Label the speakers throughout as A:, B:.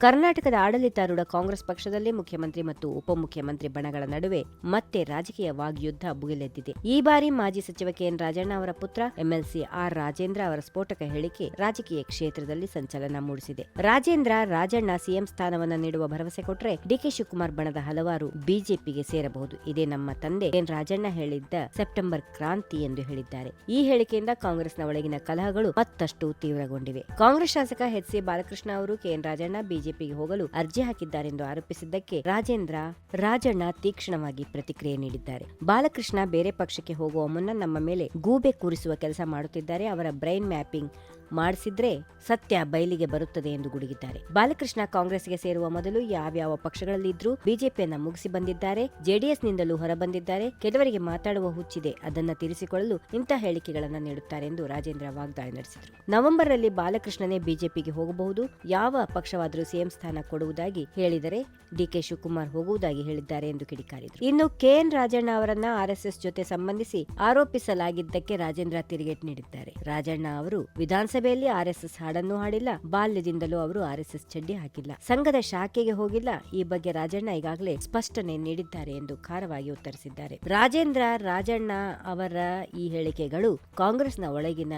A: ಕರ್ನಾಟಕದ ಆಡಳಿತಾರೂಢ ಕಾಂಗ್ರೆಸ್ ಪಕ್ಷದಲ್ಲಿ ಮುಖ್ಯಮಂತ್ರಿ ಮತ್ತು ಉಪಮುಖ್ಯಮಂತ್ರಿ ಬಣಗಳ ನಡುವೆ ಮತ್ತೆ ರಾಜಕೀಯ ವಾಗ್ಯುದ್ಧ ಭುಗಿಲೆದ್ದಿದೆ ಈ ಬಾರಿ ಮಾಜಿ ಸಚಿವ ಕೆಎನ್ ರಾಜಣ್ಣ ಅವರ ಪುತ್ರ ಎಂಎಲ್ಸಿ ಆರ್. ರಾಜೇಂದ್ರ ಅವರ ಸ್ಫೋಟಕ ಹೇಳಿಕೆ ರಾಜಕೀಯ ಕ್ಷೇತ್ರದಲ್ಲಿ ಸಂಚಲನ ಮೂಡಿಸಿದೆ. ರಾಜೇಂದ್ರ, ರಾಜಣ್ಣ ಸಿಎಂ ಸ್ಥಾನವನ್ನ ನೀಡುವ ಭರವಸೆ ಕೊಟ್ಟರೆ ಡಿಕೆ ಶಿವಕುಮಾರ್ ಬಣದ ಹಲವಾರು ಬಿಜೆಪಿಗೆ ಸೇರಬಹುದು. ಇದೇ ನಮ್ಮ ತಂದೆ ಎನ್. ರಾಜಣ್ಣ ಹೇಳಿದ್ದ ಸೆಪ್ಟೆಂಬರ್ ಕ್ರಾಂತಿ ಎಂದು ಹೇಳಿದ್ದಾರೆ. ಈ ಹೇಳಿಕೆಯಿಂದ ಕಾಂಗ್ರೆಸ್ನ ಒಳಗಿನ ಕಲಹಗಳು ಮತ್ತಷ್ಟು ತೀವ್ರಗೊಂಡಿವೆ. ಕಾಂಗ್ರೆಸ್ ಶಾಸಕ ಎಚ್. ಸಿ. ಬಾಲಕೃಷ್ಣ ಅವರು ಕೆಎನ್ ರಾಜಣ್ಣ ಬಿಜೆಪಿಗೆ ಹೋಗಲು ಅರ್ಜಿ ಹಾಕಿದ್ದಾರೆಂದು ಆರೋಪಿಸಿದ್ದಕ್ಕೆ ರಾಜೇಂದ್ರ ರಾಜಣ್ಣ ತೀಕ್ಷ್ಣವಾಗಿ ಪ್ರತಿಕ್ರಿಯೆ ನೀಡಿದ್ದಾರೆ. ಬಾಲಕೃಷ್ಣ ಬೇರೆ ಪಕ್ಷಕ್ಕೆ ಹೋಗುವ ಮುನ್ನ ನಮ್ಮ ಮೇಲೆ ಗೂಬೆ ಕೂರಿಸುವ ಕೆಲಸ ಮಾಡುತ್ತಿದ್ದಾರೆ. ಅವರ ಬ್ರೈನ್ ಮ್ಯಾಪಿಂಗ್ ಮಾಡಿಸಿದ್ರೆ ಸತ್ಯ ಬಯಲಿಗೆ ಬರುತ್ತದೆ ಎಂದು ಗುಡುಗಿದ್ದಾರೆ. ಬಾಲಕೃಷ್ಣ ಕಾಂಗ್ರೆಸ್ಗೆ ಸೇರುವ ಮೊದಲು ಯಾವ್ಯಾವ ಪಕ್ಷಗಳಲ್ಲಿ ಇದ್ರೂ ಬಿಜೆಪಿಯನ್ನ ಮುಗಿಸಿ ಬಂದಿದ್ದಾರೆ. ಜೆಡಿಎಸ್ ನಿಂದಲೂ ಹೊರಬಂದಿದ್ದಾರೆ. ಕೆಲವರಿಗೆ ಮಾತಾಡುವ ಹುಚ್ಚಿದೆ. ಅದನ್ನ ತೀರಿಸಿಕೊಳ್ಳಲು ಇಂತಹ ಹೇಳಿಕೆಗಳನ್ನ ನೀಡುತ್ತಾರೆ ಎಂದು ರಾಜೇಂದ್ರ ವಾಗ್ದಾಳಿ ನಡೆಸಿದರು. ನವೆಂಬರ್ ಅಲ್ಲಿ ಬಾಲಕೃಷ್ಣನೇ ಬಿಜೆಪಿಗೆ ಹೋಗಬಹುದು. ಯಾವ ಪಕ್ಷವಾದರೂ ಸಿಎಂ ಸ್ಥಾನ ಕೊಡುವುದಾಗಿ ಹೇಳಿದರೆ ಡಿಕೆ ಶಿವಕುಮಾರ್ ಹೋಗುವುದಾಗಿ ಹೇಳಿದ್ದಾರೆ ಎಂದು ಕಿಡಿಕಾರಿದರು. ಇನ್ನು ಕೆಎನ್ ರಾಜಣ್ಣ ಅವರನ್ನ ಆರ್ಎಸ್ಎಸ್ ಜೊತೆ ಸಂಬಂಧಿಸಿ ಆರೋಪಿಸಲಾಗಿದ್ದಕ್ಕೆ ರಾಜೇಂದ್ರ ತಿರುಗೇಟ್ ನೀಡಿದ್ದಾರೆ. ರಾಜಣ್ಣ ಅವರು ವಿಧಾನಸಭೆಯಲ್ಲಿ ಆರ್ಎಸ್ಎಸ್ ಹಾಡನ್ನು ಹಾಡಿಲ್ಲ, ಬಾಲ್ಯದಿಂದಲೂ ಅವರು ಆರ್ಎಸ್ಎಸ್ ಚಡ್ಡಿ ಹಾಕಿಲ್ಲ. ಸಂಘದ ಶಾಖೆಗೆ ಹೋಗಿಲ್ಲ, ಈ ಬಗ್ಗೆ ರಾಜಣ್ಣ ಈಗಾಗಲೇ ಸ್ಪಷ್ಟನೆ ನೀಡಿದ್ದಾರೆ ಎಂದು ಖಾರವಾಗಿ ಉತ್ತರಿಸಿದ್ದಾರೆ. ರಾಜೇಂದ್ರ, ರಾಜಣ್ಣ ಅವರ ಈ ಹೇಳಿಕೆಗಳು ಕಾಂಗ್ರೆಸ್ನ ಒಳಗಿನ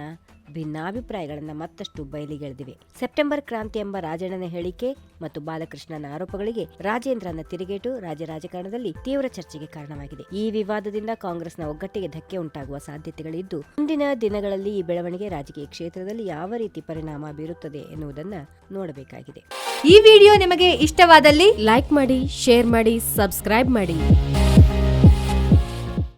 A: ಭಿನ್ನಾಭಿಪ್ರಾಯಗಳನ್ನು ಮತ್ತಷ್ಟು ಬಯಲಿಗೆಳೆದಿವೆ. ಸೆಪ್ಟೆಂಬರ್ ಕ್ರಾಂತಿ ಎಂಬ ರಾಜಣ್ಣನ ಹೇಳಿಕೆ ಮತ್ತು ಬಾಲಕೃಷ್ಣನ ಆರೋಪಗಳಿಗೆ ರಾಜೇಂದ್ರನ ತಿರುಗೇಟು ರಾಜ್ಯ ರಾಜಕಾರಣದಲ್ಲಿ ತೀವ್ರ ಚರ್ಚೆಗೆ ಕಾರಣವಾಗಿದೆ. ಈ ವಿವಾದದಿಂದ ಕಾಂಗ್ರೆಸ್ನ ಒಗ್ಗಟ್ಟಿಗೆ ಧಕ್ಕೆ ಉಂಟಾಗುವ ಸಾಧ್ಯತೆಗಳಿದ್ದು, ಮುಂದಿನ ದಿನಗಳಲ್ಲಿ ಈ ಬೆಳವಣಿಗೆ ರಾಜಕೀಯ ಕ್ಷೇತ್ರದಲ್ಲಿ ಯಾವ ರೀತಿ ಪರಿಣಾಮ ಬೀರುತ್ತದೆ ಎನ್ನುವುದನ್ನು ನೋಡಬೇಕಾಗಿದೆ.
B: ಈ ವಿಡಿಯೋ ನಿಮಗೆ ಇಷ್ಟವಾದಲ್ಲಿ
C: ಲೈಕ್ ಮಾಡಿ, ಶೇರ್ ಮಾಡಿ, ಸಬ್ಸ್ಕ್ರೈಬ್ ಮಾಡಿ.